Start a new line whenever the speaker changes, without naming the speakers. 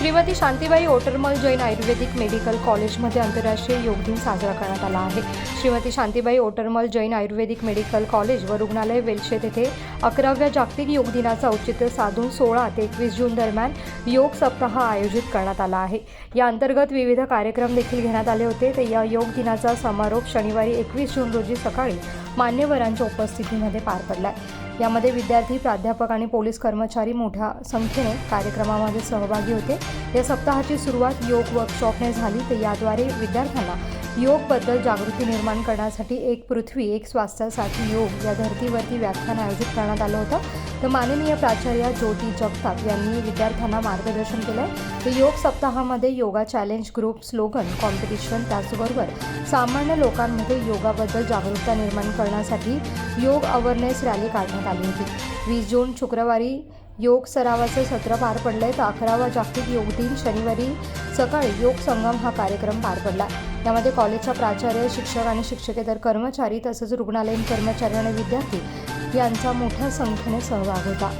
श्रीमती शांतीबाई ओटरमल जैन आयुर्वेदिक medical कॉलेजमध्ये आंतरराष्ट्रीय योग दिन साजरा करण्यात आला आहे. श्रीमती शांतीबाई ओटरमल जैन आयुर्वेदिक मेडिकल कॉलेज व रुग्णालय वेलशेत येथे अकराव्या जागतिक योग दिनाचं औचित्य साधून सोळा ते एकवीस जून दरम्यान योग सप्ताह आयोजित करण्यात आला आहे. या अंतर्गत विविध कार्यक्रम देखील घेण्यात आले होते. तर या योग दिनाचा समारोप शनिवारी एकवीस जून रोजी सकाळी मान्यवरांच्या उपस्थितीमध्ये पार पडला आहे यामध्ये विद्यार्थी प्राध्यापक आणि पोलीस कर्मचारी मोठ्या संख्येने कार्यक्रमामध्ये सहभागी होते. या सप्ताहाची सुरुवात योग वर्कशॉपने झाली. तर याद्वारे विद्यार्थ्यांना योगबद्दल जागृती निर्माण करण्यासाठी एक पृथ्वी एक स्वास्थ्यासाठी योग या धर्तीवरती व्याख्यान आयोजित करण्यात आलं होतं. तर माननीय प्राचार्य ज्योती जगताप यांनी विद्यार्थ्यांना मार्गदर्शन केलं तर योग सप्ताहामध्ये yoga challenge group slogan competition त्याचबरोबर सामान्य लोकांमध्ये योगाबद्दल जागरूकता निर्माण करण्यासाठी योग अवेअरनेस रॅली काढण्यात आली होती. वीस जून शुक्रवारी योग सरावाचं सत्र पार पडलंय. तर अकरावा जागतिक योग दिन शनिवारी सकाळी योग संगम हा कार्यक्रम पार पडला. यामध्ये कॉलेजच्या प्राचार्य शिक्षक आणि शिक्षकेतर कर्मचारी तसंच रुग्णालयीन कर्मचारी आणि विद्यार्थी यांचा मोठ्या संख्येने सहभाग होता.